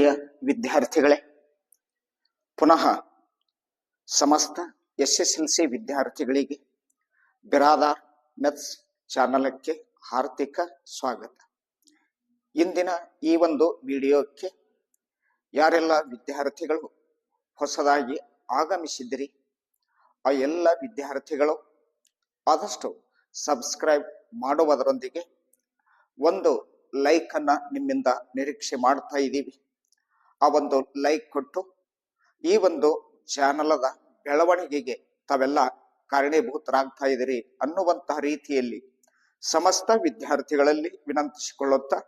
ಆತ್ಮೀಯ ವಿದ್ಯಾರ್ಥಿಗಳೇ, ಪುನಃ ಸಮಸ್ತ ಎಸ್ ಎಸ್ ಎಲ್ ಸಿ ವಿದ್ಯಾರ್ಥಿಗಳಿಗೆ ಬಿರಾದಾರ್ ಮೆತ್ಸ್ ಚಾನಲಕ್ಕೆ ಹಾರ್ದಿಕ ಸ್ವಾಗತ. ಇಂದಿನ ಈ ಒಂದು ವಿಡಿಯೋಕ್ಕೆ ಯಾರೆಲ್ಲ ವಿದ್ಯಾರ್ಥಿಗಳು ಹೊಸದಾಗಿ ಆಗಮಿಸಿದ್ರಿ, ಆ ಎಲ್ಲ ವಿದ್ಯಾರ್ಥಿಗಳು ಆದಷ್ಟು ಸಬ್ಸ್ಕ್ರೈಬ್ ಮಾಡುವುದರೊಂದಿಗೆ ಒಂದು ಲೈಕ್ ಅನ್ನ ನಿಮ್ಮಿಂದ ನಿರೀಕ್ಷೆ ಮಾಡ್ತಾ ಇದ್ದೀವಿ. ಆ ಒಂದು ಲೈಕ್ ಕೊಟ್ಟು ಈ ಒಂದು ಚಾನಲದ ಬೆಳವಣಿಗೆಗೆ ತಾವೆಲ್ಲ ಕಾರಣೀಭೂತರಾಗ್ತಾ ಇದ್ದೀರಿ ಅನ್ನುವಂತಹ ರೀತಿಯಲ್ಲಿ ಸಮಸ್ತ ವಿದ್ಯಾರ್ಥಿಗಳಲ್ಲಿ ವಿನಂತಿಸಿಕೊಳ್ಳುತ್ತಾ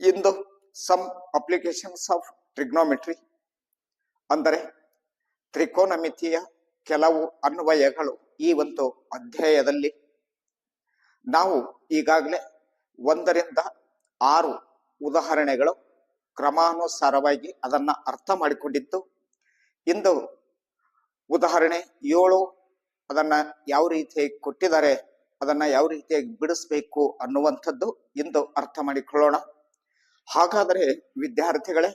ಇಂದು ಸಮ್ ಅಪ್ಲಿಕೇಶನ್ಸ್ ಆಫ್ ಟ್ರಿಗ್ನೋಮೆಟ್ರಿ ಅಂದರೆ ತ್ರಿಕೋನಮಿತಿಯ ಕೆಲವು ಅನ್ವಯಗಳು ಈ ಒಂದು ಅಧ್ಯಾಯದಲ್ಲಿ ನಾವು ಈಗಾಗಲೇ ಒಂದರಿಂದ ಆರು ಉದಾಹರಣೆಗಳು ಕ್ರಮಾನುಸಾರವಾಗಿ ಅದನ್ನ ಅರ್ಥ ಮಾಡಿಕೊಂಡಿತ್ತು ಇಂದು ಉದಾಹರಣೆ ಏಳು, ಅದನ್ನ ಯಾವ ರೀತಿಯಾಗಿ ಕೊಟ್ಟಿದ್ದಾರೆ, ಅದನ್ನ ಯಾವ ರೀತಿಯಾಗಿ ಬಿಡಿಸ್ಬೇಕು ಅನ್ನುವಂಥದ್ದು ಇಂದು ಅರ್ಥ ಮಾಡಿಕೊಳ್ಳೋಣ. ಹಾಗಾದರೆ ವಿದ್ಯಾರ್ಥಿಗಳೇ,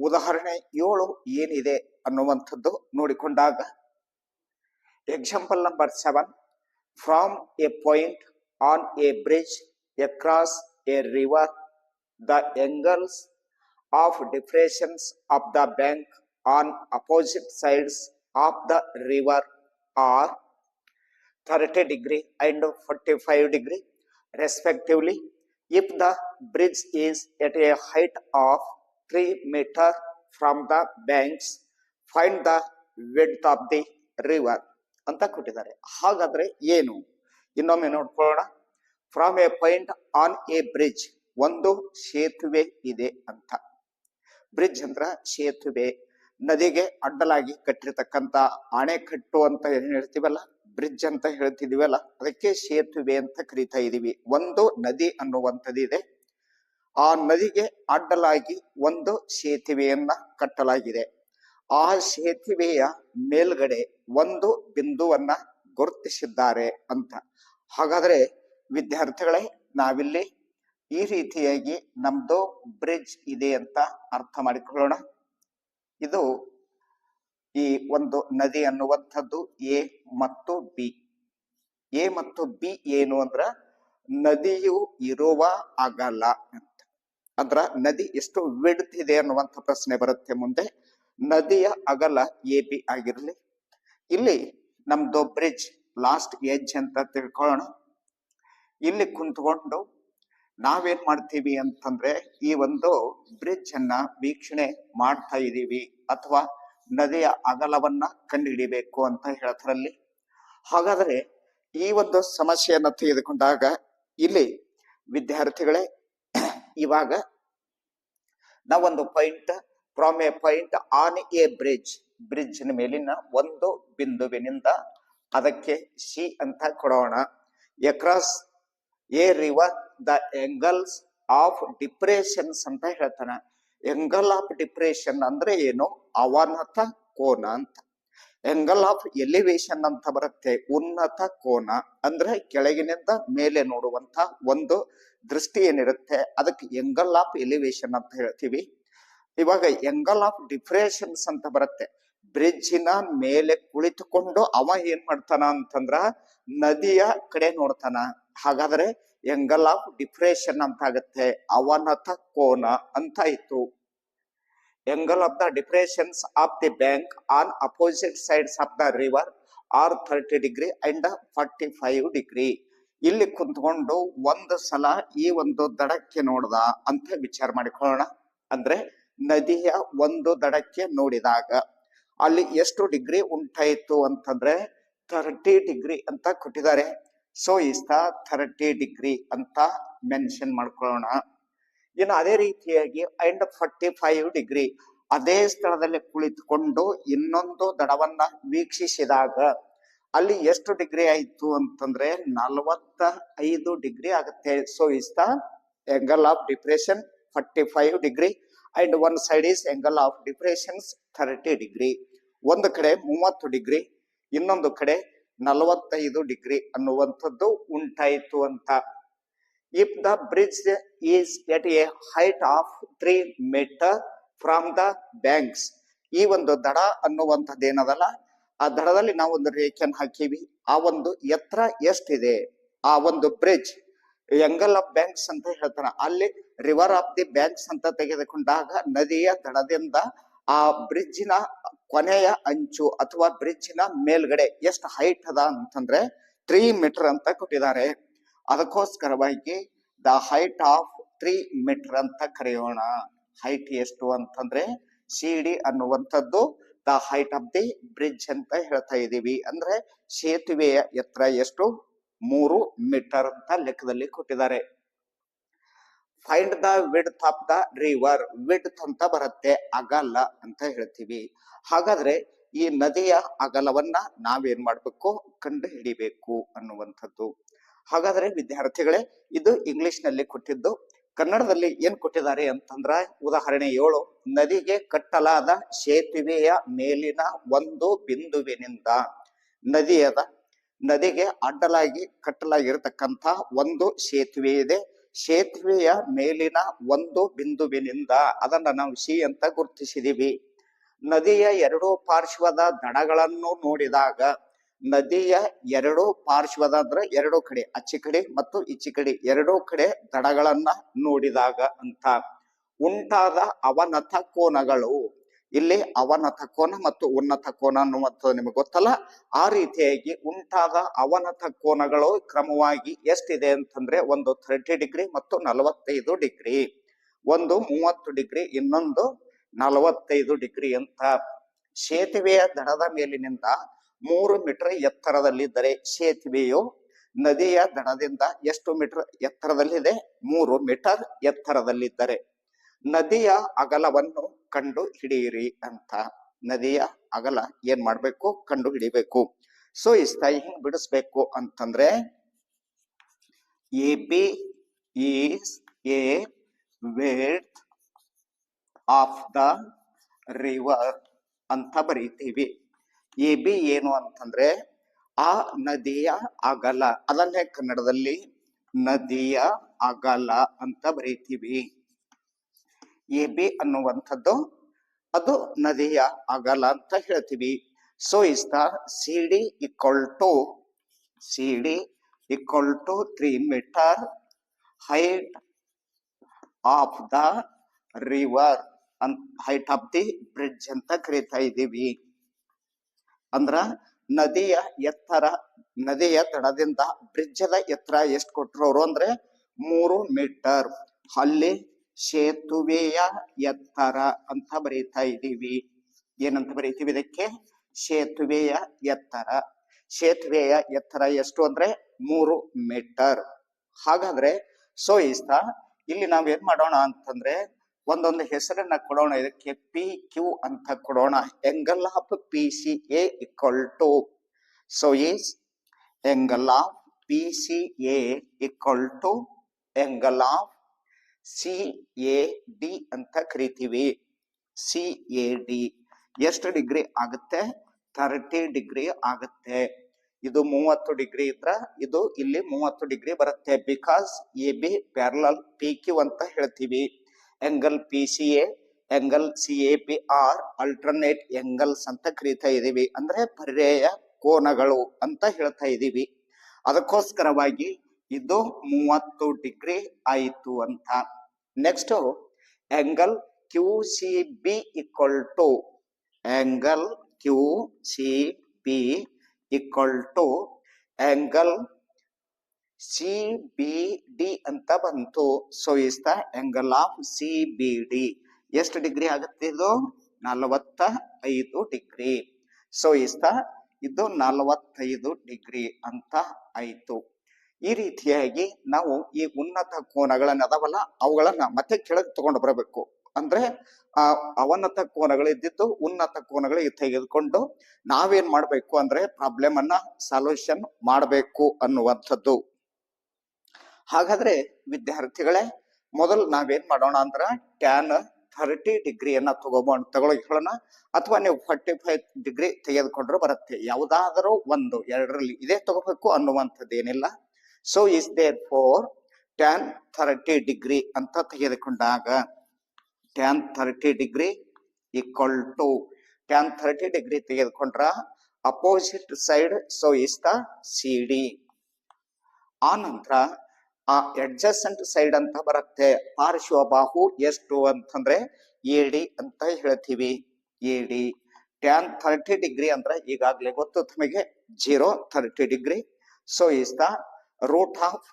ಉದಾಹರಣೆ ಏಳು ಏನಿದೆ ಅನ್ನುವಂಥದ್ದು ನೋಡಿಕೊಂಡಾಗ example number seven from a point on a bridge across a river the angles of depressions of the bank on opposite sides of the river are 30 degree and 45 degree respectively. If the bridge is at a height of 3 meter from the banks, find the width of the river ಅಂತ ಕೊಟ್ಟಿದ್ದಾರೆ ಹಾಗಾದ್ರೆ ಏನು ಇನ್ನೊಮ್ಮೆ ನೋಡ್ಕೊಳ್ಳೋಣ from a point on a bridge ಒಂದು ಸೇತುವೆ ಇದೆ ಅಂತ ಬ್ರಿಡ್ಜ್ ಅಂದ್ರ ಸೇತುವೆ. ನದಿಗೆ ಅಡ್ಡಲಾಗಿ ಕಟ್ಟಿರ್ತಕ್ಕಂತ ಅಣೆಕಟ್ಟು ಅಂತ ಏನ್ ಹೇಳ್ತೀವಲ್ಲ? ಬ್ರಿಡ್ಜ್ ಅಂತ ಹೇಳ್ತಿದೀವಲ್ಲ? ಅದಕ್ಕೆ ಸೇತುವೆ ಅಂತ ಕರಿತಾ ಇದೀವಿ. ಒಂದು ನದಿ ಅನ್ನುವಂಥದ್ದಿದೆ ಆ ನದಿಗೆ ಅಡ್ಡಲಾಗಿ ಒಂದು ಸೇತುವೆಯನ್ನ ಕಟ್ಟಲಾಗಿದೆ. ಆ ಸೇತುವೆಯ ಮೇಲ್ಗಡೆ ಒಂದು ಬಿಂದುವನ್ನ ಗುರುತಿಸಿದ್ದಾರೆ ಅಂತ. ಹಾಗಾದ್ರೆ ವಿದ್ಯಾರ್ಥಿಗಳೇ, ನಾವಿಲ್ಲಿ ಈ ರೀತಿಯಾಗಿ ನಮ್ದು ಬ್ರಿಡ್ಜ್ ಇದೆ ಅಂತ ಅರ್ಥ ಮಾಡಿಕೊಳ್ಳೋಣ. ಇದು ಈ ಒಂದು ನದಿ ಅನ್ನುವಂಥದ್ದು ಎ ಮತ್ತು ಬಿ. ಎ ಮತ್ತು ಬಿ ಏನು ಅಂದ್ರ ನದಿಯು ಇರುವ ಅಗಲ ಅಂತ. ಅಂದ್ರ ನದಿ ಎಷ್ಟು ವಿಡ್ತ್ ಇದೆ ಅನ್ನುವಂಥ ಪ್ರಶ್ನೆ ಬರುತ್ತೆ ಮುಂದೆ. ನದಿಯ ಅಗಲ ಎ, ಬಿ ಆಗಿರಲಿ. ಇಲ್ಲಿ ನಮ್ದು ಬ್ರಿಡ್ಜ್ ಲಾಸ್ಟ್ ಎಜ್ ಅಂತ ತಿಳ್ಕೊಳ್ಳೋಣ. ಇಲ್ಲಿ ಕುಂತ್ಕೊಂಡು ನಾವೇನ್ ಮಾಡ್ತೀವಿ ಅಂತಂದ್ರೆ ಈ ಒಂದು ಬ್ರಿಡ್ಜ್ ಅನ್ನ ವೀಕ್ಷಣೆ ಮಾಡ್ತಾ ಇದ್ದೀವಿ ಅಥವಾ ನದಿಯ ಅಗಲವನ್ನ ಕಂಡುಹಿಡಿಬೇಕು ಅಂತ ಹೇಳ್ತಾರಲ್ಲಿ. ಹಾಗಾದ್ರೆ ಈ ಒಂದು ಸಮಸ್ಯೆಯನ್ನ ತೆಗೆದುಕೊಂಡಾಗ ಇಲ್ಲಿ ವಿದ್ಯಾರ್ಥಿಗಳೇ, ಇವಾಗ ನಾವೊಂದು point from a point on a bridge bridge ಮೇಲಿನ ಒಂದು ಬಿಂದುವಿನಿಂದ ಅದಕ್ಕೆ ಸಿ ಅಂತ ಕೊಡೋಣ. Across a river the angles of depressions ಅಂತ ಹೇಳ್ತಾನೆ. ಎಂಗಲ್ ಆಫ್ ಡಿಪ್ರೆಷನ್ ಅಂದ್ರೆ ಏನು? ಅವನತ, ಕೋನ ಅಂತ. ಎಂಗಲ್ ಆಫ್ ಎಲಿವೇಶನ್ ಅಂತ ಬರುತ್ತೆ. ಉನ್ನತ, ಕೋನ ಅಂದ್ರೆ ಕೆಳಗಿನಿಂದ ಮೇಲೆ ನೋಡುವಂತ ಒಂದು ದೃಷ್ಟಿ ಏನಿರುತ್ತೆ? ಅದಕ್ಕೆ ಎಂಗಲ್ ಆಫ್ ಎಲಿವೇಶನ್ ಅಂತ ಹೇಳ್ತೀವಿ. ಇವಾಗ ಎಂಗಲ್ ಆಫ್ ಡಿಪ್ರೆಷನ್ಸ್ ಅಂತ ಬರುತ್ತೆ. ಬ್ರಿಡ್ಜಿನ ಮೇಲೆ ಕುಳಿತುಕೊಂಡು ಅವ ಏನ್ ಮಾಡ್ತಾನ ಅಂತಂದ್ರ ನದಿಯ ಕಡೆ ನೋಡ್ತಾನ. ಹಾಗಾದ್ರೆ ಎಂಗಲ್ ಆಫ್ ಡಿಪ್ರೆಷನ್ ಅಂತ ಆಗುತ್ತೆ ಅವನತ ಕೋನ ಅಂತ ಇತ್ತು. Angle of the depressions of the bank on opposite sides of the river are thirty degree and forty five degree. ಇಲ್ಲಿ ಕುಂತ್ಕೊಂಡು ಒಂದು ಸಲ ಈ ಒಂದು ದಡಕ್ಕೆ ನೋಡ್ದ ಅಂತ ವಿಚಾರ ಮಾಡಿಕೊಳ್ಳೋಣ. ಅಂದ್ರೆ ನದಿಯ ಒಂದು ದಡಕ್ಕೆ ನೋಡಿದಾಗ ಅಲ್ಲಿ ಎಷ್ಟು ಡಿಗ್ರಿ ಉಂಟಾಯಿತು ಅಂತಂದ್ರೆ ಥರ್ಟಿ ಡಿಗ್ರಿ ಅಂತ ಕೊಟ್ಟಿದ್ದಾರೆ. So is the thirty degree ಅಂತ ಮೆನ್ಷನ್ ಮಾಡ್ಕೊಳ್ಳೋಣ. ಇನ್ನು ಅದೇ ರೀತಿಯಾಗಿ ಅಂಡ್ ಫಾರ್ಟಿ ಫೈವ್ ಡಿಗ್ರಿ ಅದೇ ಸ್ಥಳದಲ್ಲಿ ಕುಳಿತುಕೊಂಡು ಇನ್ನೊಂದು ದಡವನ್ನ ವೀಕ್ಷಿಸಿದಾಗ ಅಲ್ಲಿ ಎಷ್ಟು ಡಿಗ್ರಿ ಆಯಿತು ಅಂತಂದ್ರೆ ನಲವತ್ತ ಐದು ಡಿಗ್ರಿ ಆಗುತ್ತೆ. So is the angle of depression forty five degree and one side is angle of depressions thirty degree ಒಂದು ಕಡೆ ಮೂವತ್ತು ಡಿಗ್ರಿ ಇನ್ನೊಂದು ಕಡೆ ನಲವತ್ತೈದು ಡಿಗ್ರಿ ಅನ್ನುವಂಥದ್ದು ಉಂಟಾಯಿತು ಅಂತ. If the bridge is at a height of three metre from the banks ಈ ಒಂದು ದಡ ಅನ್ನುವಂಥದ್ದು ಏನದಲ್ಲ ಆ ದಡದಲ್ಲಿ ನಾವು ಒಂದು ರೇಖೆಯನ್ನು ಹಾಕಿವಿ. ಆ ಒಂದು ಎತ್ತರ ಎಷ್ಟಿದೆ? ಆ ಒಂದು ಬ್ರಿಡ್ಜ್ ಎಂಗಲ್ ಆಫ್ ಬ್ಯಾಂಕ್ಸ್ ಅಂತ ಹೇಳ್ತಾರೆ. ಅಲ್ಲಿ ರಿವರ್ ಆಫ್ ದಿ ಬ್ಯಾಂಕ್ಸ್ ಅಂತ ತೆಗೆದುಕೊಂಡಾಗ ನದಿಯ ದಡದಿಂದ ಆ ಬ್ರಿಡ್ಜಿನ ಕೊನೆಯ ಅಂಚು ಅಥವಾ ಬ್ರಿಡ್ಜಿನ ಮೇಲ್ಗಡೆ ಎಷ್ಟು ಹೈಟ್ ಅದ ಅಂತಂದ್ರೆ ತ್ರೀ ಮೀಟರ್ ಅಂತ ಕೊಟ್ಟಿದ್ದಾರೆ. ಅದಕ್ಕೋಸ್ಕರವಾಗಿ the height of three metre ಅಂತ ಕರೆಯೋಣ. ಹೈಟ್ ಎಷ್ಟು ಅಂತಂದ್ರೆ ಸಿ ಡಿ ಅನ್ನುವಂಥದ್ದು the height of the bridge ಅಂತ ಹೇಳ್ತಾ ಇದ್ದೀವಿ. ಅಂದ್ರೆ ಸೇತುವೆಯ ಎತ್ತರ ಎಷ್ಟು? ಮೂರು ಮೀಟರ್ ಅಂತ ಲೆಕ್ಕದಲ್ಲಿ ಕೊಟ್ಟಿದ್ದಾರೆ. Find the width of the river width ಅಂತ ಬರುತ್ತೆ. ಅಗಲ ಅಂತ ಹೇಳ್ತೀವಿ. ಹಾಗಾದ್ರೆ ಈ ನದಿಯ ಅಗಲವನ್ನ ನಾವೇನ್ ಮಾಡ್ಬೇಕು? ಕಂಡು ಹಿಡಿಬೇಕು ಅನ್ನುವಂಥದ್ದು. ಹಾಗಾದ್ರೆ ವಿದ್ಯಾರ್ಥಿಗಳೇ, ಇದು ಇಂಗ್ಲಿಷ್ನಲ್ಲಿ ಕೊಟ್ಟಿದ್ದು. ಕನ್ನಡದಲ್ಲಿ ಏನ್ ಕೊಟ್ಟಿದ್ದಾರೆ ಅಂತಂದ್ರ, ಉದಾಹರಣೆ ಏಳು. ನದಿಗೆ ಕಟ್ಟಲಾದ ಸೇತುವೆಯ ಮೇಲಿನ ಒಂದು ಬಿಂದುವಿನಿಂದ ನದಿಯದ, ನದಿಗೆ ಅಡ್ಡಲಾಗಿ ಕಟ್ಟಲಾಗಿರತಕ್ಕಂತ ಒಂದು ಸೇತುವೆ ಇದೆ. ಸೇತುವೆಯ ಮೇಲಿನ ಒಂದು ಬಿಂದುವಿನಿಂದ ಅದನ್ನ ನಾವು ಸಿ ಅಂತ ಗುರುತಿಸಿದೀವಿ. ನದಿಯ ಎರಡು ಪಾರ್ಶ್ವದ ದಡಗಳನ್ನು ನೋಡಿದಾಗ ನದಿಯ ಎರಡು ಪಾರ್ಶ್ವದ ಅಂದ್ರೆ ಎರಡು ಕಡೆ, ಅಚ್ಚಿ ಕಡೆ ಮತ್ತು ಇಚ್ಚಿ ಕಡೆ ಎರಡು ಕಡೆ ದಡಗಳನ್ನ ನೋಡಿದಾಗ ಅಂತ. ಉಂಟಾದ ಅವನತ ಕೋನಗಳು ಇಲ್ಲಿ ಅವನತ ಕೋನ ಮತ್ತು ಉನ್ನತ ಕೋನ ಅನ್ನುವಂಥದ್ದು ನಿಮಗೆ ಗೊತ್ತಲ್ಲ? ಆ ರೀತಿಯಾಗಿ ಉಂಟಾದ ಅವನತ ಕೋನಗಳು ಕ್ರಮವಾಗಿ ಎಷ್ಟಿದೆ ಅಂತಂದ್ರೆ ಒಂದು ಥರ್ಟಿ ಡಿಗ್ರಿ ಮತ್ತು ನಲವತ್ತೈದು ಡಿಗ್ರಿ. ಒಂದು ಮೂವತ್ತು ಡಿಗ್ರಿ, ಇನ್ನೊಂದು ನಲವತ್ತೈದು ಡಿಗ್ರಿ ಅಂತ. ಸೇತುವೆಯ ದಡದ ಮೇಲಿನಿಂದ ಮೂರು ಮೀಟರ್ ಎತ್ತರದಲ್ಲಿದ್ದರೆ ಸೇತುವೆಯು ನದಿಯ ದಡದಿಂದ ಎಷ್ಟು ಮೀಟರ್ ಎತ್ತರದಲ್ಲಿದೆ? ಮೂರು ಮೀಟರ್ ಎತ್ತರದಲ್ಲಿದ್ದರೆ. ನದಿಯ ಅಗಲವನ್ನು ಕಂಡು ಹಿಡಿಯಿರಿ ಅಂತ. ನದಿಯ ಅಗಲ ಏನ್ ಮಾಡ್ಬೇಕು? ಕಂಡು ಹಿಡಿಬೇಕು. ಸೊ ಇಷ್ಟ ಹಿಂಗ್ ಬಿಡಿಸ್ಬೇಕು ಅಂತಂದ್ರೆ A B is a weight of the river ಅಂತ ಬರೀತೀವಿ. ಎ ಬಿ ಏನು ಅಂತಂದ್ರೆ, ಆ ನದಿಯ ಅಗಲ, ಅದನ್ನೇ ಕನ್ನಡದಲ್ಲಿ ನದಿಯ ಅಗಲ ಅಂತ ಬರೀತೀವಿ. ಎ ಬಿ ಅನ್ನುವಂಥದ್ದು. ಅದು ನದಿಯ ಅಗಲ ಅಂತ ಹೇಳ್ತೀವಿ. So is the C D equal to C D equal to three metre height of the river ಅಂತ ಹೈಟ್ ಆಫ್ ದಿ ಬ್ರಿಡ್ಜ್ ಅಂತ ಕರೀತಾ ಇದ್ದೀವಿ. ಅಂದ್ರ ನದಿಯ ಎತ್ತರ, ನದಿಯ ತಡದಿಂದ ಬ್ರಿಡ್ಜ್ ಎತ್ತರ ಎಷ್ಟು ಕೊಟ್ಟರು ಅವರು ಅಂದ್ರೆ ಮೂರು ಮೀಟರ್ ಅಲ್ಲಿ ಸೇತುವೆಯ ಎತ್ತರ ಅಂತ ಬರೀತಾ ಇದ್ದೀವಿ. ಏನಂತ ಬರೀತೀವಿ ಇದಕ್ಕೆ? ಸೇತುವೆಯ ಎತ್ತರ. ಸೇತುವೆಯ ಎತ್ತರ ಎಷ್ಟು ಅಂದ್ರೆ ಮೂರು ಮೀಟರ್. ಹಾಗಾದ್ರೆ ಸೊ ಇಷ್ಟ, ಇಲ್ಲಿ ನಾವ್ ಏನ್ ಮಾಡೋಣ ಅಂತಂದ್ರೆ ಒಂದೊಂದು ಹೆಸರನ್ನ ಕೊಡೋಣ. ಇದಕ್ಕೆ ಪಿ ಕ್ಯೂ ಅಂತ ಕೊಡೋಣ. Angle of P C A equal to so is angle of P C A equal to angle of C A D ಅಂತ ಕರಿತೀವಿ. ಸಿ ಎ ಡಿ ಎಷ್ಟು ಡಿಗ್ರಿ ಆಗುತ್ತೆ? ಥರ್ಟಿ ಡಿಗ್ರಿ ಆಗುತ್ತೆ. ಇದು ಮೂವತ್ತು ಡಿಗ್ರಿ ಇದ್ರ ಇದು ಇಲ್ಲಿ ಮೂವತ್ತು ಡಿಗ್ರಿ ಬರುತ್ತೆ. Because A B parallel P Q ಅಂತ ಹೇಳ್ತೀವಿ. Angle P C A angle C A P are alternate angles ಅಂತ ಕರೀತಾ ಇದೀವಿ. ಅಂದ್ರೆ ಪರ್ಯಾಯ ಕೋನಗಳು ಅಂತ ಹೇಳ್ತಾ ಇದೀವಿ. ಅದಕ್ಕೋಸ್ಕರವಾಗಿ ಇದು ಮೂವತ್ತು ಡಿಗ್ರಿ ಆಯಿತು ಅಂತ. Next angle Q C B equal to angle Q C B equal to angle C B D ಅಂತ ಬಂತು. So is the angle of C B D ಎಷ್ಟು ಡಿಗ್ರಿ ಆಗುತ್ತೆ ಇದು? ನಲವತ್ತ ಐದು ಡಿಗ್ರಿ. ಸೊ ಇಸ್ ದ ಇದು ನಲವತ್ತೈದು ಡಿಗ್ರಿ ಅಂತ ಆಯ್ತು. ಈ ರೀತಿಯಾಗಿ ನಾವು ಈ ಉನ್ನತ ಕೋನಗಳನ್ನ ಅದಾವಲ್ಲ ಅವುಗಳನ್ನ ಮತ್ತೆ ಕೆಳಗೆ ತಗೊಂಡು ಬರಬೇಕು. ಅಂದ್ರೆ, ಆ ಅವನತ ಕೋನಗಳು ಇದ್ದಿದ್ದು ಉನ್ನತ ಕೋನಗಳು ತೆಗೆದುಕೊಂಡು ನಾವೇನ್ ಮಾಡ್ಬೇಕು ಅಂದ್ರೆ ಪ್ರಾಬ್ಲಮ್ ಅನ್ನ ಸೊಲ್ಯೂಷನ್ ಮಾಡಬೇಕು ಅನ್ನುವಂಥದ್ದು. ಹಾಗಾದ್ರೆ ವಿದ್ಯಾರ್ಥಿಗಳೇ, ಮೊದಲು ನಾವೇನ್ ಮಾಡೋಣ ಅಂದ್ರ ಟ್ಯಾನ್ ಥರ್ಟಿ ಡಿಗ್ರಿಯನ್ನ ತಗೋಬೋಣ ತಗೊಳ್ಳೋಣ ಅಥವಾ ನೀವು ಫಾರ್ಟಿ ಫೈವ್ ಡಿಗ್ರಿ ತೆಗೆದುಕೊಂಡ್ರು ಬರುತ್ತೆ. ಯಾವುದಾದರೂ ಒಂದು, ಎರಡರಲ್ಲಿ ಇದೇ ತಗೋಬೇಕು ಅನ್ನುವಂಥದ್ದು ಏನಿಲ್ಲ so is therefore tan thirty degree ಅಂತ ತೆಗೆದುಕೊಂಡಾಗ tan thirty degree equal to tan thirty degree ತೆಗೆದುಕೊಂಡ್ರ opposite side so is the C D ಆ ನಂತರ ಆ ಅಡ್ಜಸ್ಟೆಂಟ್ ಸೈಡ್ ಅಂತ ಬರುತ್ತೆ. ಪಾರ್ಶ್ವಬಾಹು ಎಷ್ಟು ಅಂತಂದ್ರೆ ಡಿ ಅಂತ ಹೇಳ್ತೀವಿ. A D tan thirty degree ಅಂದ್ರೆ ಈಗಾಗಲೇ ಗೊತ್ತು ತಮಗೆ. Zero thirty degree so is the root of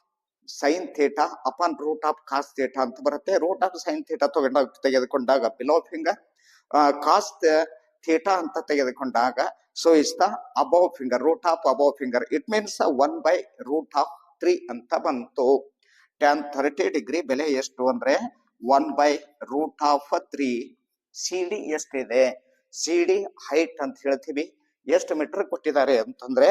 sine theta upon root of cos theta ಅಂತ ಬರುತ್ತೆ. ರೂಟ್ ಆಫ್ ಸೈನ್ ಥೀಟಾ ತಗೊಂಡ ತೆಗೆದುಕೊಂಡಾಗ ಬಿಲೋ ಫಿಂಗರ್ ಕಾಸ್ ಥೀಟಾ ಅಂತ ತೆಗೆದುಕೊಂಡಾಗ so is the above finger root of above finger it means one by root of three ಅಂತ ಬಂತು. Tan thirty degree ಬೆಲೆ ಎಷ್ಟು ಅಂದ್ರೆ one by root of three C D ಎಷ್ಟಿದೆ? ಸಿ ಡಿ ಹೈಟ್ ಅಂತ ಹೇಳ್ತೀವಿ. ಎಷ್ಟು ಮೀಟರ್ ಕೊಟ್ಟಿದ್ದಾರೆ ಅಂತಂದ್ರೆ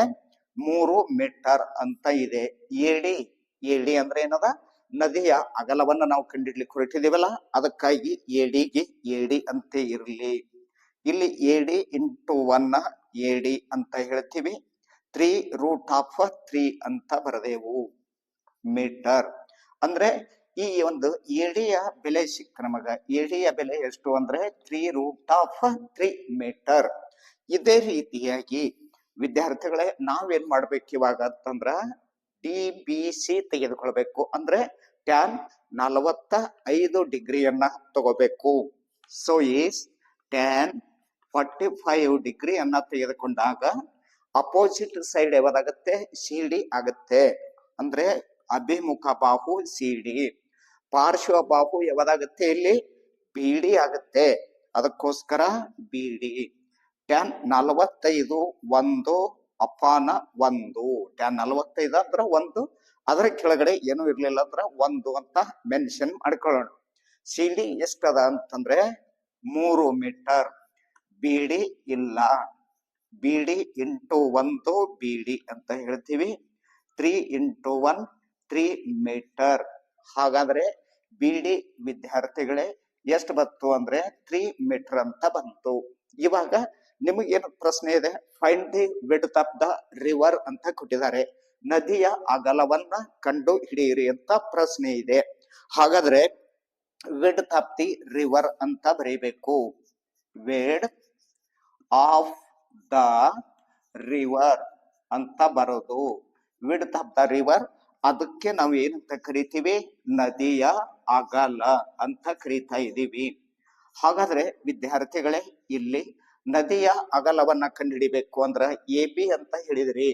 ಮೂರು ಮೀಟರ್ ಅಂತ ಇದೆ. ಏಡಿ ಏಡಿ ಅಂದ್ರೆ ಏನದ? ನದಿಯ ಅಗಲವನ್ನ ನಾವು ಕಂಡಿಡ್ಲಿಕ್ಕೆ ಹೊರಟಿದೀವಲ್ಲ ಅದಕ್ಕಾಗಿ ಏಡಿಗೆ ಏಡಿ ಅಂತ ಇರಲಿ. ಇಲ್ಲಿ ಎಡಿ ಇಂಟು ಒನ್ ಎಡಿ ಅಂತ ಹೇಳ್ತೀವಿ. ತ್ರೀ ರೂಟ್ ಆಫ್ ತ್ರೀ ಅಂತ ಬರದೇವು. ಮೀಟರ್. ಅಂದ್ರೆ ಈ ಒಂದು ಏಡಿಯ ಬೆಲೆ ಸಿಕ್ಕ ನಮಗ. ಏಡಿಯ ಬೆಲೆ ಎಷ್ಟು ಅಂದ್ರೆ three root of three metre. ಇದೇ ರೀತಿಯಾಗಿ ವಿದ್ಯಾರ್ಥಿಗಳೇ ನಾವೇನ್ ಮಾಡ್ಬೇಕು ಇವಾಗ ಅಂತಂದ್ರ ಡಿ ಬಿ ಸಿ ತೆಗೆದುಕೊಳ್ಬೇಕು. ಅಂದ್ರೆ ಟ್ಯಾನ್ ನಲವತ್ತ ಐದು ಡಿಗ್ರಿಯನ್ನ ತಗೋಬೇಕು. So is tan forty five ಡಿಗ್ರಿಯನ್ನ ತೆಗೆದುಕೊಂಡಾಗ ಅಪೋಸಿಟ್ ಸೈಡ್ ಯಾವ್ದಾಗತ್ತೆ? ಸಿ ಡಿ ಆಗತ್ತೆ. ಅಂದ್ರೆ ಅಭಿಮುಖ ಬಾಹು ಸಿ ಡಿ ಪಾರ್ಶ್ವ ಬಾಹು ಯಾವ್ದಾಗತ್ತೆ ಇಲ್ಲಿ? ಬಿ ಡಿ ಆಗತ್ತೆ. ಅದಕ್ಕೋಸ್ಕರ ಬಿ ಡಿ ಟ್ಯಾನ್ ನಲವತ್ತೈದು ಒಂದು, ಅಪಾನ ಒಂದು. ಟ್ಯಾನ್ ನಲವತ್ತೈದು ಅಂದ್ರ ಒಂದು, ಅದರ ಕೆಳಗಡೆ ಏನು ಇರ್ಲಿಲ್ಲ ಅಂದ್ರ ಒಂದು ಅಂತ ಮೆನ್ಷನ್ ಮಾಡ್ಕೊಳ್ಳೋಣ. ಸಿ ಡಿ ಎಷ್ಟದ ಅಂತಂದ್ರೆ ಮೂರು ಮೀಟರ್. ಬಿಡಿ ಇಲ್ಲ. ಬಿಡಿ ಇಂಟು ಒಂದು, ಬಿಡಿ ಅಂತ ಹೇಳ್ತೀವಿ. Three into one, three metre. ಹಾಗಾದ್ರೆ ಬಿ ಡಿ ವಿದ್ಯಾರ್ಥಿಗಳೇ ಎಷ್ಟು ಬಂತು ಅಂದ್ರೆ ತ್ರೀ ಮೀಟರ್ ಅಂತ ಬಂತು. ಇವಾಗ ನಿಮಗೇನು ಪ್ರಶ್ನೆ ಇದೆ? Find the width of the river ಅಂತ ಕೊಟ್ಟಿದ್ದಾರೆ. ನದಿಯ ಅಗಲವನ್ನ ಕಂಡು ಹಿಡಿಯಿರಿ ಅಂತ ಪ್ರಶ್ನೆ ಇದೆ. ಹಾಗಾದ್ರೆ ವಿಡ್ತ್ ಆಫ್ ದಿ ರಿವರ್ ಅಂತ ಬರೀಬೇಕು. ವೇಡ್ ಆಫ್ ದ ರಿವರ್ ಅಂತ ಬರೋದು. ವಿಡ್ತ್ ಆಫ್ ದ ರಿವರ್ ಅದಕ್ಕೆ ನಾವು ಏನಂತ ಕರಿತೀವಿ? ನದಿಯ ಅಗಲ ಅಂತ ಕರೀತಾ ಇದ್ದೀವಿ ಹಾಗಾದ್ರೆ ವಿದ್ಯಾರ್ಥಿಗಳೇ, ಇಲ್ಲಿ ನದಿಯ ಅಗಲವನ್ನ ಕಂಡುಹಿಡಿಬೇಕು ಅಂದ್ರ ಎ ಬಿ ಅಂತ ಹೇಳಿದ್ರಿ.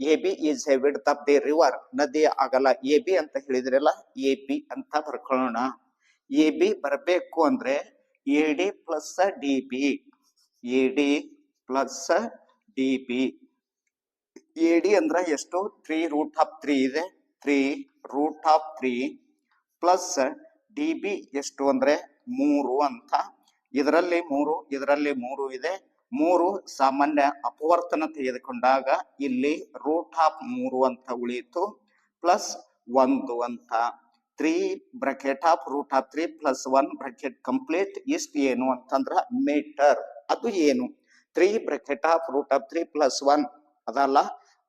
A B is a width of the river ನದಿಯ ಅಗಲ ಎ ಬಿ ಅಂತ ಹೇಳಿದ್ರಲ್ಲ, ಎ ಬಿ ಅಂತ ಬರ್ಕೊಳ್ಳೋಣ. ಎ ಬಿ ಬರಬೇಕು ಅಂದ್ರೆ A D plus D B. A D plus D B. A D ಅಂದ್ರ ಎಷ್ಟು? ತ್ರೀ ರೂಟ್ ಆಫ್ ತ್ರೀ ಇದೆ. Three root of three plus D B ಎಷ್ಟು ಅಂದ್ರೆ ಮೂರು ಅಂತ ಇದರಲ್ಲಿ ಮೂರು ಇದರಲ್ಲಿ ಮೂರು ಇದೆ. ಮೂರು ಸಾಮಾನ್ಯ ಅಪವರ್ತನ ತೆಗೆದುಕೊಂಡಾಗ ಇಲ್ಲಿ ರೂಟ್ ಆಫ್ ಮೂರು ಅಂತ ಉಳಿಯಿತು. ಪ್ಲಸ್ ಒಂದು ಅಂತ. Three bracket of root of three plus one bracket complete ಇಷ್ಟು ಏನು ಅಂತಂದ್ರ ಮೀಟರ್ ಅದು ಏನು? Three bracket of root of three plus one ಅದಲ್ಲ?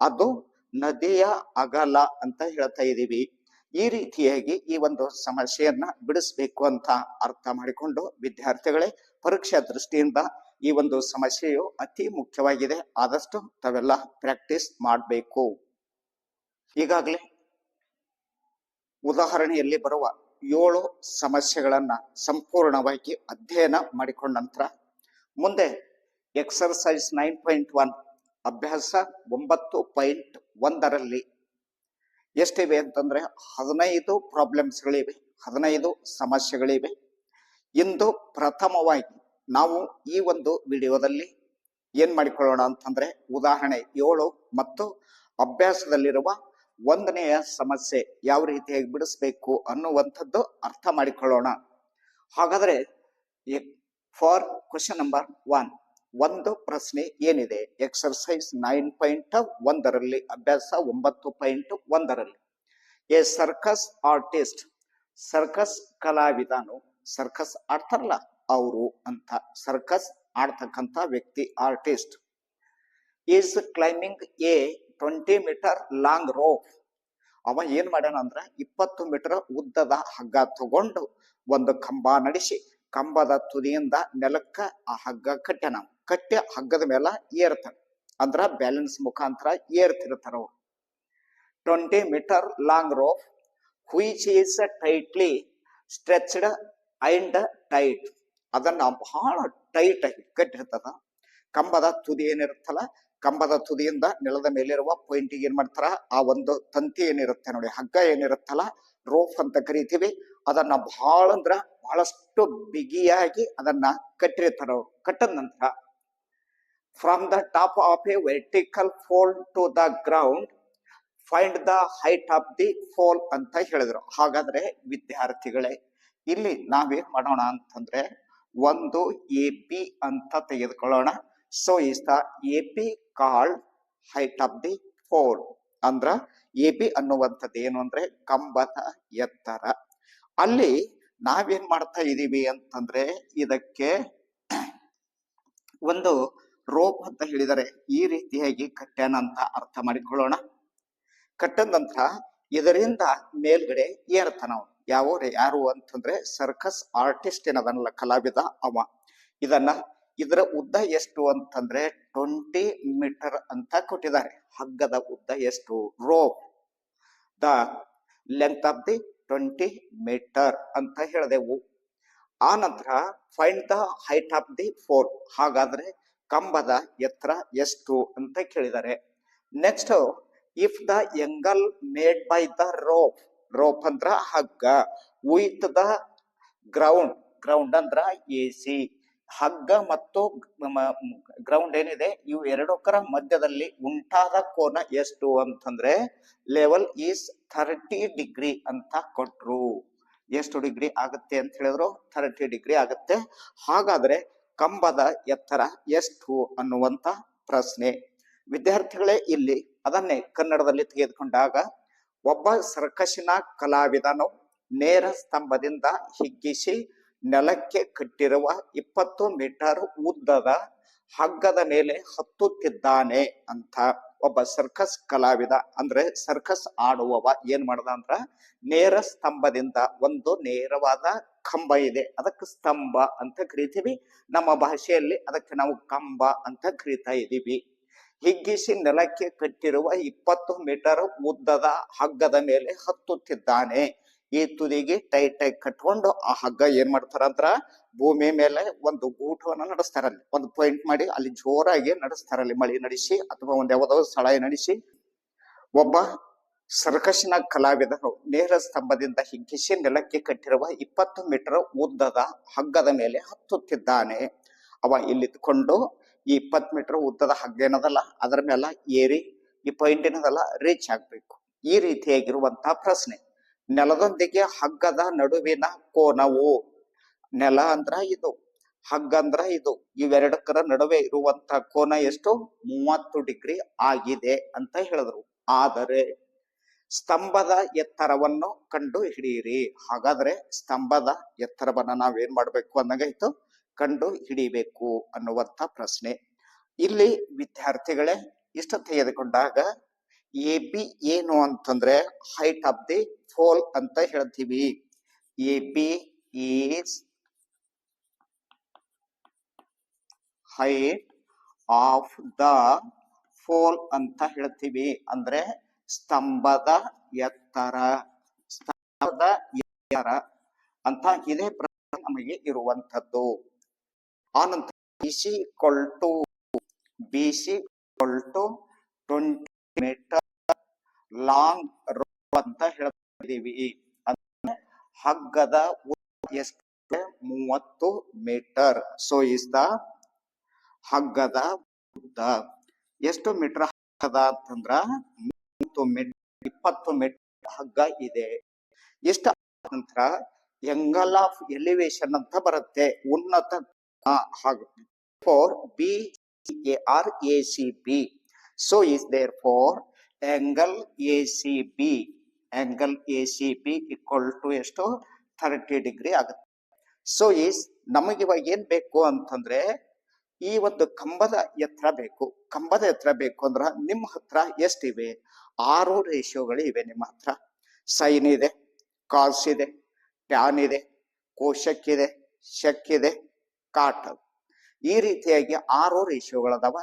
ಅದು ನದಿಯ ಅಗಲ ಅಂತ ಹೇಳ್ತಾ ಇದೀವಿ. ಈ ರೀತಿಯಾಗಿ ಈ ಒಂದು ಸಮಸ್ಯೆಯನ್ನ ಬಿಡಿಸ್ಬೇಕು ಅಂತ ಅರ್ಥ ಮಾಡಿಕೊಂಡು ವಿದ್ಯಾರ್ಥಿಗಳೇ ಪರೀಕ್ಷಾ ದೃಷ್ಟಿಯಿಂದ ಈ ಒಂದು ಸಮಸ್ಯೆಯು ಅತಿ ಮುಖ್ಯವಾಗಿದೆ. ಆದಷ್ಟು ತಾವೆಲ್ಲ ಪ್ರಾಕ್ಟೀಸ್ ಮಾಡಬೇಕು. ಈಗಾಗಲೇ ಉದಾಹರಣೆಯಲ್ಲಿ ಬರುವ ಏಳು ಸಮಸ್ಯೆಗಳನ್ನ ಸಂಪೂರ್ಣವಾಗಿ ಅಧ್ಯಯನ ಮಾಡಿಕೊಂಡ ನಂತರ ಮುಂದೆ ಎಕ್ಸರ್ಸೈಸ್ ನೈನ್ ಪಾಯಿಂಟ್ ಒನ್, ಅಭ್ಯಾಸ ಒಂಬತ್ತು ಪಾಯಿಂಟ್ ಒಂದರಲ್ಲಿ ಎಷ್ಟಿವೆ ಅಂತಂದ್ರೆ ಹದಿನೈದು ಪ್ರಾಬ್ಲಮ್ಸ್ಗಳಿವೆ ಹದಿನೈದು ಸಮಸ್ಯೆಗಳಿವೆ. ಇಂದು ಪ್ರಥಮವಾಗಿ ನಾವು ಈ ಒಂದು ವಿಡಿಯೋದಲ್ಲಿ ಏನ್ ಮಾಡಿಕೊಳ್ಳೋಣ ಅಂತಂದ್ರೆ ಉದಾಹರಣೆ ಏಳು ಮತ್ತು ಅಭ್ಯಾಸದಲ್ಲಿರುವ ಒಂದನೆಯ ಸಮಸ್ಯೆ ಯಾವ ರೀತಿಯಾಗಿ ಬಿಡಿಸ್ಬೇಕು ಅನ್ನುವಂಥದ್ದು ಅರ್ಥ ಮಾಡಿಕೊಳ್ಳೋಣ. ಹಾಗಾದ್ರೆ ಫಾರ್ ಕ್ವಶನ್ ನಂಬರ್ ಒನ್ ಒಂದು ಪ್ರಶ್ನೆ ಏನಿದೆ? ಎಕ್ಸರ್ಸೈಸ್ ನೈನ್ ಪಾಯಿಂಟ್ ಒಂದರಲ್ಲಿ, ಅಭ್ಯಾಸ ಒಂಬತ್ತು ಪಾಯಿಂಟ್ ಒಂದರಲ್ಲಿ. ಎ ಸರ್ಕಸ್ ಆರ್ಟಿಸ್ಟ್ ಸರ್ಕಸ್ ಕಲಾವಿದನು ಸರ್ಕಸ್ ಆಡ್ತಾರಲ್ಲ ಅವರು ಅಂತ ಸರ್ಕಸ್ ಆಡ್ತಕ್ಕಂಥ ವ್ಯಕ್ತಿ artist is climbing a twenty metre long rope ಅವ ಏನ್ ಮಾಡ್ಯಾನ ಅಂದ್ರ ಇಪ್ಪತ್ತು ಮೀಟರ್ ಉದ್ದದ ಹಗ್ಗ ತಗೊಂಡು ಒಂದು ಕಂಬ ನಡೆಸಿ, ಕಂಬದ ತುದಿಯಿಂದ ನೆಲಕ್ಕ ಆ ಹಗ್ಗ ಕಟ್ಟ್ಯಾನ ಕಟ್ಟಿ ಹಗ್ಗದ ಮೇಲೆ ಏರ್ತಾರೆ ಅಂದ್ರ ಬ್ಯಾಲೆನ್ಸ್ ಮುಖಾಂತರ ಏರ್ತಿರ್ತಾರ ಅವರು. Twenty metre long rope which is tightly stretched and tight ಅದನ್ನ ಬಹಳ ಟೈಟ್ ಆಗಿ ಕಟ್ಟಿರ್ತದ. ಕಂಬದ ತುದಿ ಏನಿರುತ್ತಲ್ಲ, ಕಂಬದ ತುದಿಯಿಂದ ನೆಲದ ಮೇಲಿರುವ ಪಾಯಿಂಟಿಗೆ ಏನ್ ಮಾಡ್ತಾರ, ಆ ಒಂದು ತಂತಿ ಏನಿರುತ್ತೆ ನೋಡಿ, ಹಗ್ಗ ಏನಿರುತ್ತಲ್ಲ ರೋಪ್ ಅಂತ ಕರಿತೀವಿ. ಅದನ್ನ ಬಹಳ ಅಂದ್ರ ಬಹಳಷ್ಟು ಬಿಗಿಯಾಗಿ ಅದನ್ನ ಕಟ್ಟಿರ್ತಾರ ಅವ್ರು. ಕಟ್ಟದ ನಂತರ from the top of a vertical fall to the ground find the height of the pole ಅಂತ ಹೇಳಿದ್ರು. ಹಾಗಾದ್ರೆ ವಿದ್ಯಾರ್ಥಿಗಳೇ, ಇಲ್ಲಿ ನಾವೇನ್ ಮಾಡೋಣ ಅಂತಂದ್ರೆ ಒಂದು ಎ ಪಿ ಅಂತ ತೆಗೆದುಕೊಳ್ಳೋಣ. So is the A P called height of the fall ಅಂದ್ರ ಎ ಪಿ ಅನ್ನುವಂಥದ್ದು ಏನು ಅಂದ್ರೆ ಕಂಬದ ಎತ್ತರ. ಅಲ್ಲಿ ನಾವೇನ್ ಮಾಡ್ತಾ ಇದೀವಿ ಅಂತಂದ್ರೆ ಇದಕ್ಕೆ ಒಂದು ರೋಪ್ ಅಂತ ಹೇಳಿದರೆ ಈ ರೀತಿಯಾಗಿ ಕಟ್ಟ್ಯಾನ ಅಂತ ಅರ್ಥ ಮಾಡಿಕೊಳ್ಳೋಣ. ಕಟ್ಟದ ನಂತರ ಇದರಿಂದ ಮೇಲ್ಗಡೆ ಏರ್ತಾನ ಯಾವ ಯಾರು ಅಂತಂದ್ರೆ ಸರ್ಕಸ್ ಆರ್ಟಿಸ್ಟ್ ಏನದನಲ್ಲ ಕಲಾವಿದ ಅವ. ಇದನ್ನ ಇದರ ಉದ್ದ ಎಷ್ಟು ಅಂತಂದ್ರೆ ಟ್ವೆಂಟಿ ಮೀಟರ್ ಅಂತ ಕೊಟ್ಟಿದ್ದಾರೆ. ಹಗ್ಗದ ಉದ್ದ ಎಷ್ಟು? Rope. The length of the twenty metre ಅಂತ ಹೇಳಿದೆವು. ಆ ನಂತರ find the height of the pole ಹಾಗಾದ್ರೆ ಕಂಬದ ಎತ್ತರ ಎಷ್ಟು ಅಂತ ಕೇಳಿದ್ದಾರೆ next if the angle made by the rope rope ಅಂದ್ರ ಹಗ್ಗ ವಿತ್ ದ ಗ್ರೌಂಡ್ ಗ್ರೌಂಡ್ ಅಂದ್ರ ಎ ಸಿ ಹಗ್ಗ ಮತ್ತು ಗ್ರೌಂಡ್ ಏನಿದೆ, ಇವು ಎರಡಕ್ಕರ ಮಧ್ಯದಲ್ಲಿ ಉಂಟಾದ ಕೋನ ಎಷ್ಟು ಅಂತಂದ್ರೆ ಲೆವೆಲ್ ಈಸ್ ಥರ್ಟಿ ಡಿಗ್ರಿ ಅಂತ ಕೊಟ್ರು. ಎಷ್ಟು ಡಿಗ್ರಿ ಆಗುತ್ತೆ ಅಂತ ಹೇಳಿದ್ರು ಥರ್ಟಿ ಡಿಗ್ರಿ ಆಗುತ್ತೆ. ಹಾಗಾದ್ರೆ ಕಂಬದ ಎತ್ತರ ಎಷ್ಟು ಅನ್ನುವಂತ ಪ್ರಶ್ನೆ. ವಿದ್ಯಾರ್ಥಿಗಳೇ, ಇಲ್ಲಿ ಅದನ್ನೇ ಕನ್ನಡದಲ್ಲಿ ತೆಗೆದುಕೊಂಡಾಗ, ಒಬ್ಬ ಸರ್ಕಸಿನ ಕಲಾವಿದನು ನೇರ ಸ್ತಂಭದಿಂದ ಹಿಗ್ಗಿಸಿ ನೆಲಕ್ಕೆ ಕಟ್ಟಿರುವ ಇಪ್ಪತ್ತು ಮೀಟರ್ ಉದ್ದದ ಹಗ್ಗದ ಮೇಲೆ ಹತ್ತುತ್ತಿದ್ದಾನೆ ಅಂತ. ಒಬ್ಬ ಸರ್ಕಸ್ ಕಲಾವಿದ ಅಂದ್ರೆ ಸರ್ಕಸ್ ಆಡುವವ ಏನ್ ಮಾಡ್ದ ಅಂದ್ರ ನೇರ ಸ್ತಂಭದಿಂದ ಒಂದು ನೇರವಾದ ಕಂಬ ಇದೆ. ಅದಕ್ಕೆ ಸ್ತಂಭ ಅಂತ ಕರಿತೀವಿ. ನಮ್ಮ ಭಾಷೆಯಲ್ಲಿ ಅದಕ್ಕೆ ನಾವು ಕಂಬ ಅಂತ ಕರಿತಾ ಇದ್ದೀವಿ ಹಿಗ್ಗಿಸಿ ನೆಲಕ್ಕೆ ಕಟ್ಟಿರುವ ಇಪ್ಪತ್ತು ಮೀಟರ್ ಉದ್ದದ ಹಗ್ಗದ ಮೇಲೆ ಹತ್ತುತ್ತಿದ್ದಾನೆ. ಈ ತುದಿಗೆ ಟೈಟ್ ಆಗಿ ಕಟ್ಕೊಂಡು ಆ ಹಗ್ಗ ಏನ್ ಮಾಡ್ತಾರಂದ್ರ ಭೂಮಿ ಮೇಲೆ ಒಂದು ಗೂಟವನ್ನ ನಡೆಸ್ತಾರಲ್ಲಿ ಒಂದು ಪಾಯಿಂಟ್ ಮಾಡಿ ಅಲ್ಲಿ ಜೋರಾಗಿ ನಡೆಸ್ತಾರಲ್ಲಿ ಮಳಿ ನಡೆಸಿ ಅಥವಾ ಒಂದ್ ಯಾವ್ದೋ ಸ್ಥಳ ನಡೆಸಿ ಒಬ್ಬ ಸರ್ಕಸ್ನ ಕಲಾವಿದರು ನೇರ ಸ್ತಂಭದಿಂದ ಹಿಗ್ಗಿಸಿ ನೆಲಕ್ಕೆ ಕಟ್ಟಿರುವ ಇಪ್ಪತ್ತು ಮೀಟರ್ ಉದ್ದದ ಹಗ್ಗದ ಮೇಲೆ ಹತ್ತುತ್ತಿದ್ದಾನೆ. ಅವ ಇಲ್ಲಿದ್ಕೊಂಡು ಈ ಇಪ್ಪತ್ತು ಮೀಟರ್ ಉದ್ದದ ಹಗ್ಗ ಏನದಲ್ಲ, ಅದರ ಮೇಲೆ ಏರಿ ಈ ಪಾಯಿಂಟ್ ಏನದಲ್ಲ ರೀಚ್ ಆಗ್ಬೇಕು. ಈ ರೀತಿಯಾಗಿರುವಂತಹ ಪ್ರಶ್ನೆ. ನೆಲದೊಂದಿಗೆ ಹಗ್ಗದ ನಡುವಿನ ಕೋನವು. ನೆಲ ಅಂದ್ರ ಇದು, ಹಗ್ಗ ಅಂದ್ರ ಇದು. ಇವೆರಡಕ್ಕರ ನಡುವೆ ಇರುವಂತ ಕೋನ ಎಷ್ಟು? ಮೂವತ್ತು ಡಿಗ್ರಿ ಆಗಿದೆ ಅಂತ ಹೇಳಿದ್ರು. ಆದರೆ ಸ್ತಂಭದ ಎತ್ತರವನ್ನು ಕಂಡು ಹಿಡಿಯಿರಿ. ಹಾಗಾದ್ರೆ ಸ್ತಂಭದ ಎತ್ತರವನ್ನ ನಾವೇನ್ ಮಾಡ್ಬೇಕು ಅನ್ನಂಗಾಯ್ತು? ಕಂಡು ಹಿಡಿಬೇಕು ಅನ್ನುವಂತ ಪ್ರಶ್ನೆ. ಇಲ್ಲಿ ವಿದ್ಯಾರ್ಥಿಗಳೇ ಇಷ್ಟು ತೆಗೆದುಕೊಂಡಾಗ ಎ ಬಿ ಏನು ಅಂತಂದ್ರೆ ಹೈಟ್ ಆಫ್ ದಿ ಫೋಲ್ ಅಂತ ಹೇಳ್ತೀವಿ. A B is height of the pole ಅಂತ ಹೇಳ್ತೀವಿ. ಅಂದ್ರೆ ಸ್ತಂಭದ ಎತ್ತರ ಸ್ತಂಭದ ಎತ್ತರ ಅಂತ ಇದೇ ನಮಗೆ ಇರುವಂತದ್ದು ಆನಂತರ B C called to B C equal to twenty metre long rope ಅಂತ ಹೇಳಿದೀವಿ ಅಂದ್ರೆ ಹಗ್ಗದ ಮೂವತ್ತು ಮೀಟರ್. ಸೊ ಇಸ್ ದ ಹಗ್ಗದ ಉದ್ದ. ಎಷ್ಟು ಮೀಟರ್ ಹಗ್ಗದ ಅಂತಂದ್ರ ಮೂವತ್ತು ಮೀಟರ್, ಇಪ್ಪತ್ತು ಮೀಟರ್ ಹಗ್ಗ ಇದೆ. ಎಷ್ಟು ನಂತರ ಎಂಗಲ್ ಆಫ್ ಎಲಿವೇಶನ್ ಅಂತ ಬರುತ್ತೆ. ಉನ್ನತ for B or A C B so is therefore angle A C B angle A C B to ಎಷ್ಟು? ಥರ್ಟಿ ಡಿಗ್ರಿ ಆಗುತ್ತೆ. ಸೊ ಈ ನಮಗೆ ಇವಾಗ ಏನ್ ಬೇಕು ಅಂತಂದ್ರೆ, ಈ ಒಂದು ಕಂಬದ ಎತ್ತರ ಬೇಕು. ಕಂಬದ ಎತ್ತರ ಬೇಕು ಅಂದ್ರ ನಿಮ್ಮ ಹತ್ರ ಎಷ್ಟಿವೆ? ಆರು ರೇಷಿಯೋಗಳು ಇವೆ ನಿಮ್ಮ ಹತ್ರ. ಸೈನ್ ಇದೆ, ಕಾಸ್ ಇದೆ, ಟ್ಯಾನ್ ಇದೆ, ಕೋಶಕ್ಕಿದೆ, ಶಕ್ಕಿದೆ ಕಾಟ್ ಈ ರೀತಿಯಾಗಿ ಆರು ರೇಷಿಯೋಗಳದಾವ.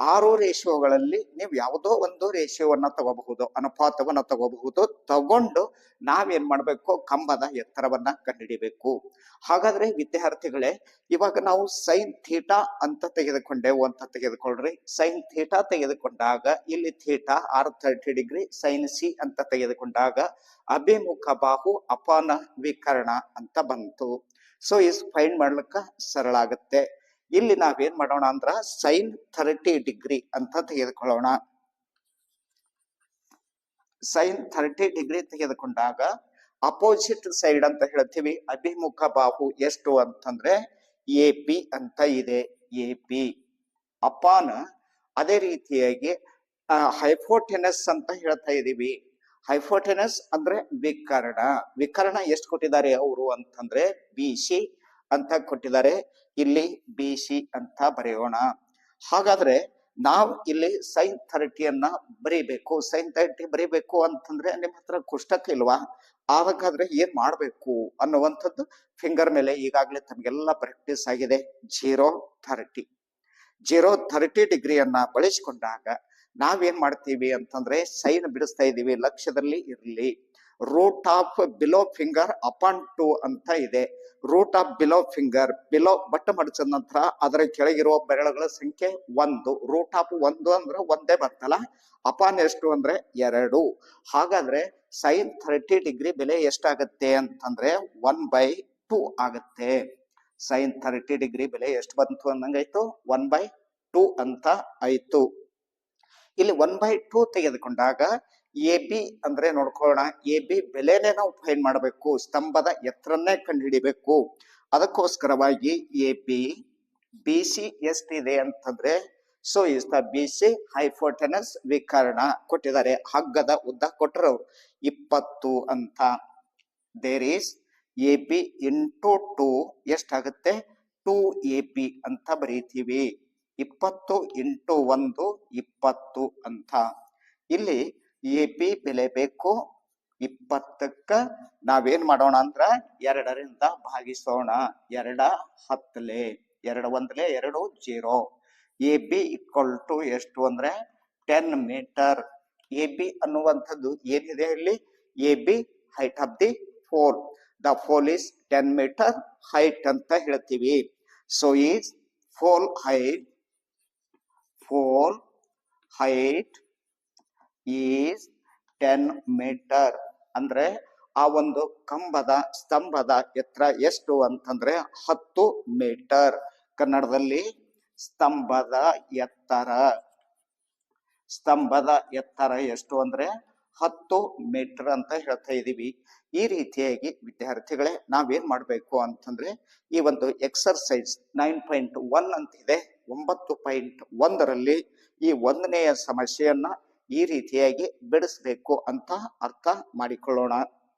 ಆರು ರೇಷಿಯೋಗಳಲ್ಲಿ ನೀವು ಯಾವುದೋ ಒಂದು ರೇಷಿಯೋವನ್ನ ತಗೋಬಹುದು, ಅನುಪಾತವನ್ನ ತಗೋಬಹುದು. ತಗೊಂಡು ನಾವೇನ್ ಮಾಡಬೇಕು? ಕಂಬದ ಎತ್ತರವನ್ನ ಕಂಡುಹಿಡಿಬೇಕು ಹಾಗಾದ್ರೆ ವಿದ್ಯಾರ್ಥಿಗಳೇ, ಇವಾಗ ನಾವು ಸೈನ್ ಥೀಟಾ ಅಂತ ತೆಗೆದುಕೊಂಡೆವು ಅಂತ ತೆಗೆದುಕೊಳ್ರಿ. ಸೈನ್ ಥೀಟಾ ತೆಗೆದುಕೊಂಡಾಗ, ಇಲ್ಲಿ theta are thirty degree sine C ಅಂತ ತೆಗೆದುಕೊಂಡಾಗ ಅಭಿಮುಖ ಬಾಹು ಅಪಾನ ವಿಕರಣ ಅಂತ ಬಂತು. ಸೊ ಇಸ್ ಫೈಂಡ್ ಮಾಡ್ಲಿಕ್ಕೆ ಸರಳ ಆಗತ್ತೆ ಇಲ್ಲಿ ನಾವೇನ್ ಮಾಡೋಣ ಅಂದ್ರ ಸೈನ್ ಥರ್ಟಿ ಡಿಗ್ರಿ ಅಂತ ತೆಗೆದುಕೊಳ್ಳೋಣ. ಸೈನ್ ಥರ್ಟಿ ಡಿಗ್ರಿ ತೆಗೆದುಕೊಂಡಾಗ ಅಪೋಸಿಟ್ ಸೈಡ್ ಅಂತ ಹೇಳ್ತೀವಿ, ಅಭಿಮುಖ ಬಾಹು ಎಷ್ಟು ಅಂತಂದ್ರೆ ಎ ಪಿ ಅಂತ ಇದೆ ಎ ಪಿ ಅಪಾನ ಅದೇ ರೀತಿಯಾಗಿ ಹೈಫೋಟೆನಸ್ ಅಂತ ಹೇಳ್ತಾ ಇದೀವಿ. ಹೈಫೋಟೆನಸ್ ಅಂದ್ರೆ ವಿಕರ್ಣ. ವಿಕರ್ಣ ಎಷ್ಟು ಕೊಟ್ಟಿದ್ದಾರೆ ಅವರು ಅಂತಂದ್ರೆ ಬಿ ಸಿ ಅಂತ ಕೊಟ್ಟಿದ್ದಾರೆ. ಇಲ್ಲಿ ಬಿ ಸಿ ಅಂತ ಬರೆಯೋಣ. ಹಾಗಾದ್ರೆ ನಾವು ಇಲ್ಲಿ ಸೈನ್ ಥರ್ಟಿಯನ್ನ ಬರೀಬೇಕು. ಸೈನ್ ಥರ್ಟಿ ಬರೀಬೇಕು ಅಂತಂದ್ರೆ ನಿಮ್ಮ ಹತ್ರ ಕುಷ್ಟಕ ಇಲ್ವಾ? ಆವಾಗಾದ್ರೆ ಏನ್ ಮಾಡ್ಬೇಕು ಅನ್ನುವಂಥದ್ದು ಫಿಂಗರ್ ಮೇಲೆ ಈಗಾಗಲೇ ತಮಗೆಲ್ಲ ಪ್ರಾಕ್ಟೀಸ್ ಆಗಿದೆ. ಜೀರೋ ಥರ್ಟಿ ಜೀರೋ ಥರ್ಟಿ ಡಿಗ್ರಿಯನ್ನ ಬಳಸಿಕೊಂಡಾಗ ನಾವೇನ್ ಮಾಡ್ತೀವಿ ಅಂತಂದ್ರೆ ಸೈನ್ ಬಿಡಿಸ್ತಾ ಇದ್ದೀವಿ. ಲಕ್ಷ್ಯದಲ್ಲಿ ಇರಲಿ. Root of below finger upon two ಅಂತ ಇದೆ. Root of below finger below ಬಟ್ಟೆ ಮಡಚಿದ ನಂತರ ಅದರ ಕೆಳಗಿರುವ ಬೆರಳುಗಳ ಸಂಖ್ಯೆ ಒಂದು. ರೂಟ್ ಆಫ್ ಒಂದು ಅಂದ್ರೆ ಒಂದೇ ಬರ್ತಲ್ಲ. ಅಪಾನ್ ಎಷ್ಟು ಅಂದ್ರೆ ಎರಡು. ಹಾಗಾದ್ರೆ ಸೈನ್ ಥರ್ಟಿ ಡಿಗ್ರಿ ಬೆಲೆ ಎಷ್ಟಾಗತ್ತೆ ಅಂತಂದ್ರೆ ಒನ್ ಬೈ ಟೂ ಆಗತ್ತೆ. ಸೈನ್ ಥರ್ಟಿ ಡಿಗ್ರಿ ಬೆಲೆ ಎಷ್ಟು ಬಂತು ಅಂದಂಗಾಯ್ತು ಒನ್ ಬೈ ಟೂ ಅಂತ ಆಯ್ತು. ಇಲ್ಲಿ ಒನ್ ಬೈ ಟೂ ತೆಗೆದುಕೊಂಡಾಗ ಎ ಬಿ ಅಂದ್ರೆ ನೋಡ್ಕೊಳ್ಳೋಣ, ಎ ಬಿ ಬೆಲೆನೇ ನಾವು ಫೈನ್ ಮಾಡಬೇಕು, ಸ್ತಂಭದ ಎತ್ತರನ್ನೇ ಕಂಡುಹಿಡಿಬೇಕು. ಅದಕ್ಕೋಸ್ಕರವಾಗಿ ಎ ಬಿ ಬಿ ಸಿ ಎಷ್ಟಿದೆ ಅಂತಂದ್ರೆ, so is the B C hypotenuse ವಿಕರ್ಣ ಕೊಟ್ಟಿದ್ದಾರೆ. ಹಗ್ಗದ ಉದ್ದ ಕೊಟ್ಟರು ಇಪ್ಪತ್ತು ಅಂತ. There is A B into two ಎಷ್ಟಾಗುತ್ತೆ? ಟು ಎ ಪಿ ಅಂತ ಬರೀತೀವಿ. ಇಪ್ಪತ್ತು ಇಂಟು ಒಂದು, ಇಪ್ಪತ್ತು ಅಂತ. ಇಲ್ಲಿ ಎ ಬೆಲೆ ಬೇಕು, ಇಪ್ಪತ್ತಕ್ಕ ನಾವೇನ್ ಮಾಡೋಣ ಅಂದ್ರ ಎರಡರಿಂದ ಭಾಗಿಸೋಣ. ಎರಡ ಹತ್ತಲೆ, ಎರಡು ಒಂದ್ಲೆ, ಎರಡು zero. A B equal to ಎಷ್ಟು ಅಂದ್ರೆ ಟೆನ್ ಮೀಟರ್ ಎ ಬಿ ಅನ್ನುವಂಥದ್ದು ಏನಿದೆ ಇಲ್ಲಿ? A B height of the pole the pole is ten metre height ಅಂತ ಹೇಳ್ತೀವಿ. So is pole height pole height is ten metre ಅಂದ್ರೆ ಆ ಒಂದು ಕಂಬದ ಸ್ತಂಭದ ಎತ್ತರ ಎಷ್ಟು ಅಂತಂದ್ರೆ ಹತ್ತು ಮೀಟರ್ ಕನ್ನಡದಲ್ಲಿ ಸ್ತಂಭದ ಎತ್ತರ. ಸ್ತಂಭದ ಎತ್ತರ ಎಷ್ಟು ಅಂದ್ರೆ ಹತ್ತು ಮೀಟರ್ ಅಂತ ಹೇಳ್ತಾ ಇದ್ದೀವಿ ಈ ರೀತಿಯಾಗಿ ವಿದ್ಯಾರ್ಥಿಗಳೇ ನಾವೇನ್ ಮಾಡಬೇಕು ಅಂತಂದ್ರೆ ಈ ಒಂದು ಎಕ್ಸರ್ಸೈಸ್ ನೈನ್ ಪಾಯಿಂಟ್ ಒನ್ ಅಂತಿದೆ. ಒಂಬತ್ತು ಪಾಯಿಂಟ್ ಒಂದರಲ್ಲಿ ಈ ಒಂದನೆಯ ಸಮಸ್ಯೆಯನ್ನ ಈ ರೀತಿಯಾಗಿ ಬಿಡಿಸ್ಬೇಕು ಅಂತ ಅರ್ಥ ಮಾಡಿಕೊಳ್ಳೋಣ.